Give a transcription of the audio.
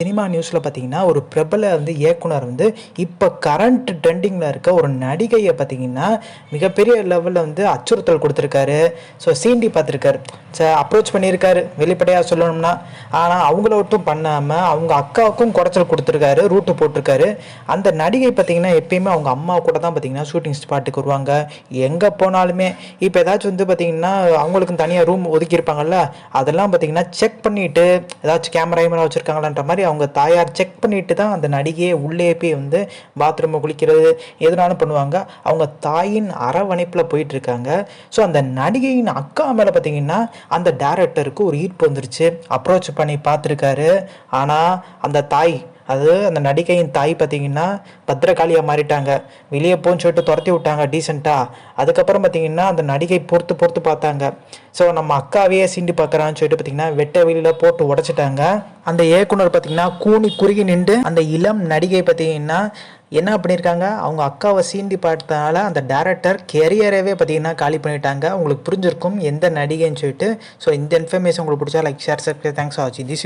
Cinema நியூஸில் பார்த்தீங்கன்னா ஒரு பிரபல வந்து இயக்குனர் வந்து இப்போ கரண்ட் ட்ரெண்டிங்கில் இருக்க ஒரு நடிகையை பார்த்தீங்கன்னா மிகப்பெரிய லெவலில் வந்து அச்சுறுத்தல் கொடுத்துருக்காரு. ஸோ சீண்டி பார்த்துருக்காரு. ச அப்ரோச் பண்ணியிருக்காரு. வெளிப்படையாக சொல்லணும்னா. ஆனால் அவங்கள மட்டும் பண்ணாமல் அவங்க அக்காவுக்கும் குடைச்சல் கொடுத்துருக்காரு. ரூட்டு போட்டிருக்காரு. அந்த நடிகை பார்த்தீங்கன்னா எப்பயுமே அவங்க அம்மா கூட தான் பார்த்தீங்கன்னா ஷூட்டிங் ஸ்பாட்டுக்கு வருவாங்க. எங்கே போனாலுமே. இப்போ ஏதாச்சும் வந்து பார்த்தீங்கன்னா அவங்களுக்கும் தனியாக ரூம் ஒதுக்கியிருப்பாங்கல்ல அதெல்லாம் பார்த்தீங்கன்னா செக் பண்ணிவிட்டு ஏதாச்சும் கேமரா கேமரா வச்சுருக்காங்களான்ற மாதிரி அவங்க தாயார் செக் பண்ணிட்டு தான் அந்த நடிகையை உள்ளே போய் வந்து பாத்ரூமை குளிக்கிறது எதுனாலும் பண்ணுவாங்க. அவங்க தாயின் அரவணைப்பில் போயிட்டு இருக்காங்க ஸோ அந்த நடிகையின் அக்கா மேலே பார்த்தீங்கன்னா அந்த டேரக்டருக்கு ஒரு ஈர்ப்பு வந்துருச்சு. அப்ரோச் பண்ணி பார்த்துருக்காரு. ஆனால் அந்த தாய் அது அந்த நடிகையின் தாய் பார்த்தீங்கன்னா பத்திரகாளியாக மாறிட்டாங்க. வெளியே போன்னு சொல்லிட்டு துரத்தி விட்டாங்க டீசெண்டாக அதுக்கப்புறம் பார்த்தீங்கன்னா அந்த நடிகை பொறுத்து பொறுத்து பார்த்தாங்க. ஸோ நம்ம அக்காவையே சீண்டி பார்க்குறான்னு சொல்லிட்டு பார்த்தீங்கன்னா வெட்ட வெளியில் போட்டு உடச்சிட்டாங்க. அந்த இயக்குனர் பார்த்தீங்கன்னா கூனி குறுகி நின்று அந்த இளம் நடிகை பார்த்தீங்கன்னா என்ன பண்ணியிருக்காங்க அவங்க அக்காவை சீண்டி பார்த்தனால அந்த டேரக்டர் கெரியரவே பார்த்தீங்கன்னா காலி பண்ணிட்டாங்க. உங்களுக்கு புரிஞ்சிருக்கும் எந்த நடிகைன்னு சொல்லிட்டு. ஸோ இந்த இன்ஃபர்மேஷன் உங்களுக்கு பிடிச்சா லைக் ஷேர் சப்ஸ்கிரைப் தேங்க்ஸ் ஆச்சு தி